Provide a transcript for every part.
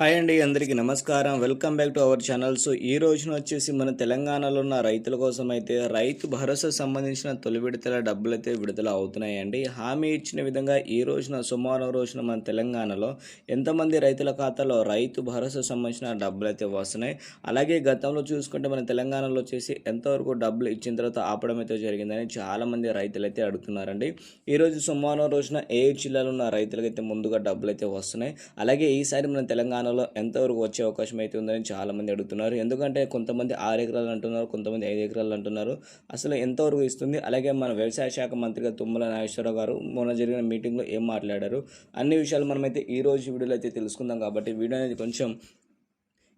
Hi అండి అందరికీ నమస్కారం. Welcome back to our channel. So ఈ రోజున వచ్చేసి మన తెలంగాణలో ఉన్న రైతుల కోసం అయితే రైతు భరోసా సంబంధించిన తొలి విడతల డబ్బులు అయితే విడుదల అవుతున్నాయండి. హామీ ఇచ్చిన విధంగా ఈ రోజున సోమవారం రోజున మన తెలంగాణలో ఎంతమంది రైతుల ఖాతాలో రైతు భరోసా సంబంధించిన డబ్బులు అయితే వస్తున్నాయి. అలాగే గతంలో చూసుకుంటే మన తెలంగాణలో వచ్చేసి ఎంతవరకు డబ్బులు ఇచ్చిన తర్వాత ఆపడం అయితే జరిగిందని చాలామంది రైతులు అయితే అడుగుతున్నారండి ఈరోజు సోమవారం రోజున ఏ జిల్లాలో ఉన్న రైతులకైతే ముందుగా డబ్బులు అయితే వస్తున్నాయి. అలాగే ఈసారి మన తెలంగాణలో ఎంతవరకు వచ్చే అవకాశం అయితే ఉందని చాలామంది అడుగుతున్నారు. ఎందుకంటే కొంతమంది ఆరు ఎకరాలు అంటున్నారు కొంతమంది ఐదు ఎకరాలు అంటున్నారు. అసలు ఎంతవరకు ఇస్తుంది? అలాగే మన వ్యవసాయ శాఖ మంత్రిగా తుమ్మల నాగేశ్వరరావు గారు మొన్న జరిగిన మీటింగ్లో ఏం మాట్లాడారు? అన్ని విషయాలు మనమైతే ఈ రోజు వీడియోలో అయితే తెలుసుకుందాం కాబట్టి వీడియో అనేది కొంచెం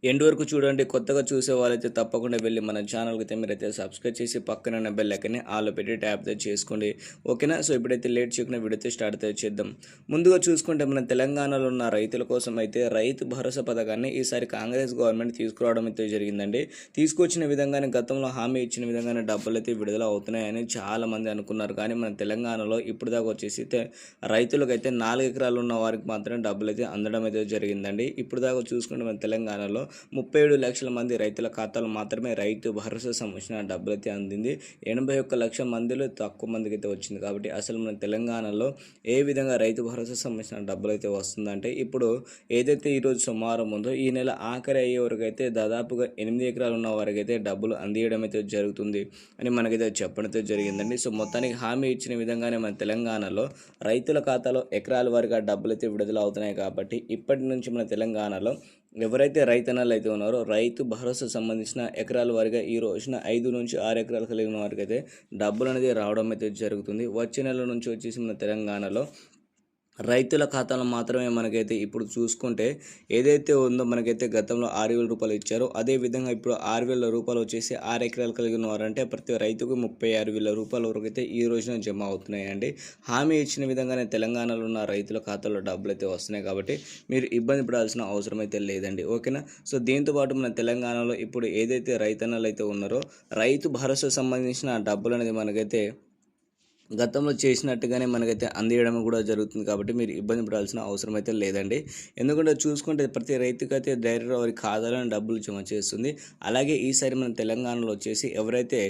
ఎండ్ వరకు చూడండి కొత్తగా చూసే వాళ్ళైతే తప్పకుండా వెళ్ళి మన ఛానల్కి అయితే మీరైతే సబ్స్క్రైబ్ చేసి పక్కన ఉన్న బెల్ ఐకన్ని ఆలో పెట్టి ట్యాప్ చేసుకోండి. ఓకేనా? సో ఇప్పుడైతే లేట్ చేయకుండా వీడియో స్టార్ట్ అయితే చేద్దాం. ముందుగా చూసుకుంటే మన తెలంగాణలో ఉన్న రైతుల కోసం అయితే రైతు భరోసా పథకాన్ని ఈసారి కాంగ్రెస్ గవర్నమెంట్ తీసుకురావడం అయితే జరిగిందండి. తీసుకొచ్చిన విధంగానే గతంలో హామీ ఇచ్చిన విధంగానే డబ్బులు అయితే విడుదల అవుతున్నాయని చాలామంది అనుకున్నారు. కానీ మన తెలంగాణలో ఇప్పుడు దాకా వచ్చేసి అయితే రైతులకైతే నాలుగు ఎకరాలు ఉన్న వారికి మాత్రమే డబ్బులు అయితే అందడం అయితే జరిగిందండి. ఇప్పుడు దాకా చూసుకుంటే మన తెలంగాణలో ముప్పై ఏడు లక్షల మంది రైతుల ఖాతాలో మాత్రమే రైతు భరోసా సంబంధించిన డబ్బులైతే అందింది. ఎనభై ఒక్క లక్షల మందిలో తక్కువ మందికి అయితే వచ్చింది కాబట్టి అసలు మన తెలంగాణలో ఏ విధంగా రైతు భరోసా సంబంధించిన డబ్బులు అయితే వస్తుందంటే ఇప్పుడు ఏదైతే ఈరోజు సోమవారం ఉందో ఈ నెల ఆఖరి అయ్యే వరకు అయితే దాదాపుగా ఎనిమిది ఎకరాలు ఉన్న వారికి అయితే డబ్బులు అందియడం అయితే జరుగుతుంది అని మనకైతే చెప్పడం అయితే జరిగిందండి. సో మొత్తానికి హామీ ఇచ్చిన విధంగానే మన తెలంగాణలో రైతుల ఖాతాలో ఎకరాల వారిగా డబ్బులు అయితే విడుదల అవుతున్నాయి కాబట్టి ఇప్పటి నుంచి మన తెలంగాణలో ఎవరైతే రైతన్నలు అయితే ఉన్నారో. రైతు భరోసా సంబంధించిన ఎకరాల వారిగా ఈ రోజున ఐదు నుంచి ఆరు ఎకరాలు కలిగిన వారికి అయితే డబ్బులు అనేది రావడం అయితే జరుగుతుంది. వచ్చే నెల నుంచి వచ్చేసి మన తెలంగాణలో రైతుల ఖాతాలో మాత్రమే మనకైతే ఇప్పుడు చూసుకుంటే ఏదైతే ఉందో మనకైతే గతంలో ఆరు వేల రూపాయలు ఇచ్చారో అదే విధంగా ఇప్పుడు ఆరు వేల రూపాయలు వచ్చేసి ఆరు ఎకరాలు కలిగిన వారంటే ప్రతి రైతుకు ముప్పై ఆరు వేల రూపాయల వరకు అయితే ఈ రోజున జమ అవుతున్నాయండి. హామీ ఇచ్చిన విధంగానే తెలంగాణలో ఉన్న రైతుల ఖాతాలో డబ్బులు అయితే వస్తున్నాయి కాబట్టి మీరు ఇబ్బంది పడాల్సిన అవసరం అయితే లేదండి. ఓకేనా? సో దీంతోపాటు మన తెలంగాణలో ఇప్పుడు ఏదైతే రైతన్నలు అయితే ఉన్నారో రైతు భరోసా సంబంధించిన డబ్బులు అనేది మనకైతే గతంలో చేసినట్టుగానే మనకైతే అందియడం కూడా జరుగుతుంది కాబట్టి మీరు ఇబ్బంది పడాల్సిన అవసరం అయితే లేదండి. ఎందుకంటే చూసుకుంటే ప్రతి రైతుకైతే డైరెక్ట్ వారి ఖాతాలను డబ్బులు జమ చేస్తుంది. అలాగే ఈసారి మన తెలంగాణలో వచ్చేసి ఎవరైతే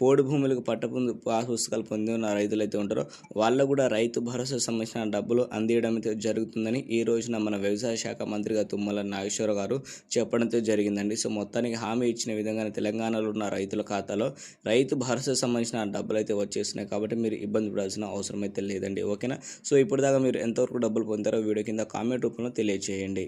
పోడు భూములకు పట్టపు పాస్ పుస్తకాలు పొంది ఉన్న రైతులు అయితే ఉంటారో వాళ్ళకు కూడా రైతు భరోసా సంబంధించిన డబ్బులు అందియడం అయితే జరుగుతుందని ఈ రోజున మన వ్యవసాయ శాఖ మంత్రిగా తుమ్మల నాగేశ్వర గారు చెప్పడంతో జరిగిందండి. సో మొత్తానికి హామీ ఇచ్చిన విధంగానే తెలంగాణలో ఉన్న రైతుల ఖాతాలో రైతు భరోసా సంబంధించిన డబ్బులు అయితే వచ్చేస్తున్నాయి కాబట్టి మీరు ఇబ్బంది పడాల్సిన అవసరం అయితే లేదండి ఓకేనా? సో ఇప్పుడు దాకా మీరు ఎంతవరకు డబ్బులు పొందారో వీడియో కింద కామెంట్ రూపంలో తెలియజేయండి